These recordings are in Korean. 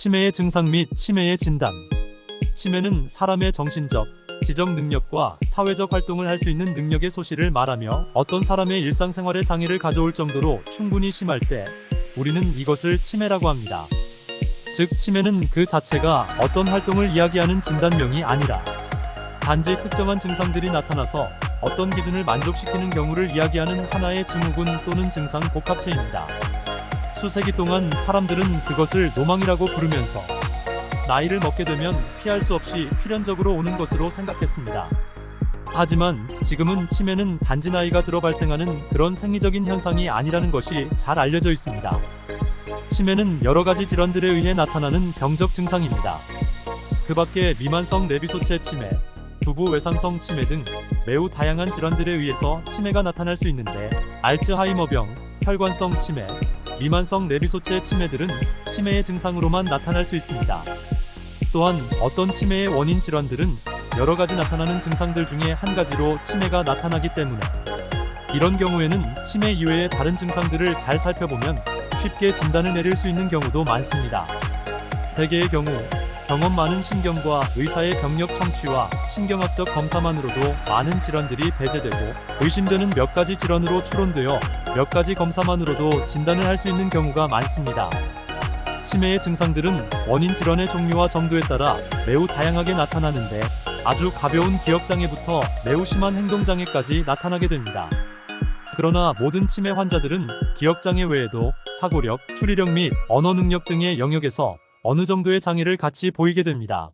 치매의 증상 및 치매의 진단. 치매는 사람의 정신적, 지적 능력과 사회적 활동을 할 수 있는 능력의 소실을 말하며 어떤 사람의 일상생활에 장애를 가져올 정도로 충분히 심할 때 우리는 이것을 치매라고 합니다. 즉, 치매는 그 자체가 어떤 활동을 이야기하는 진단명이 아니라 단지 특정한 증상들이 나타나서 어떤 기준을 만족시키는 경우를 이야기하는 하나의 증후군 또는 증상 복합체입니다. 수세기 동안 사람들은 그것을 노망이라고 부르면서 나이를 먹게 되면 피할 수 없이 필연적으로 오는 것으로 생각했습니다. 하지만 지금은 치매는 단지 나이가 들어 발생하는 그런 생리적인 현상이 아니라는 것이 잘 알려져 있습니다. 치매는 여러 가지 질환들에 의해 나타나는 병적 증상입니다. 그 밖에 미만성 내비소체 치매, 두부 외상성 치매 등 매우 다양한 질환들에 의해서 치매가 나타날 수 있는데 알츠하이머병, 혈관성 치매, 미만성 내비소체 치매들은 치매의 증상으로만 나타날 수 있습니다. 또한 어떤 치매의 원인 질환들은 여러 가지 나타나는 증상들 중에 한 가지로 치매가 나타나기 때문에 이런 경우에는 치매 이외의 다른 증상들을 잘 살펴보면 쉽게 진단을 내릴 수 있는 경우도 많습니다. 대개의 경우 경험 많은 신경과 의사의 병력 청취와 신경학적 검사만으로도 많은 질환들이 배제되고 의심되는 몇 가지 질환으로 추론되어 몇 가지 검사만으로도 진단을 할 수 있는 경우가 많습니다. 치매의 증상들은 원인 질환의 종류와 정도에 따라 매우 다양하게 나타나는데 아주 가벼운 기억장애부터 매우 심한 행동장애까지 나타나게 됩니다. 그러나 모든 치매 환자들은 기억장애 외에도 사고력, 추리력 및 언어 능력 등의 영역에서 어느 정도의 장애를 같이 보이게 됩니다.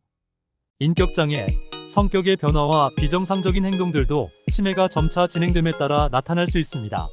인격장애, 성격의 변화와 비정상적인 행동들도 치매가 점차 진행됨에 따라 나타날 수 있습니다.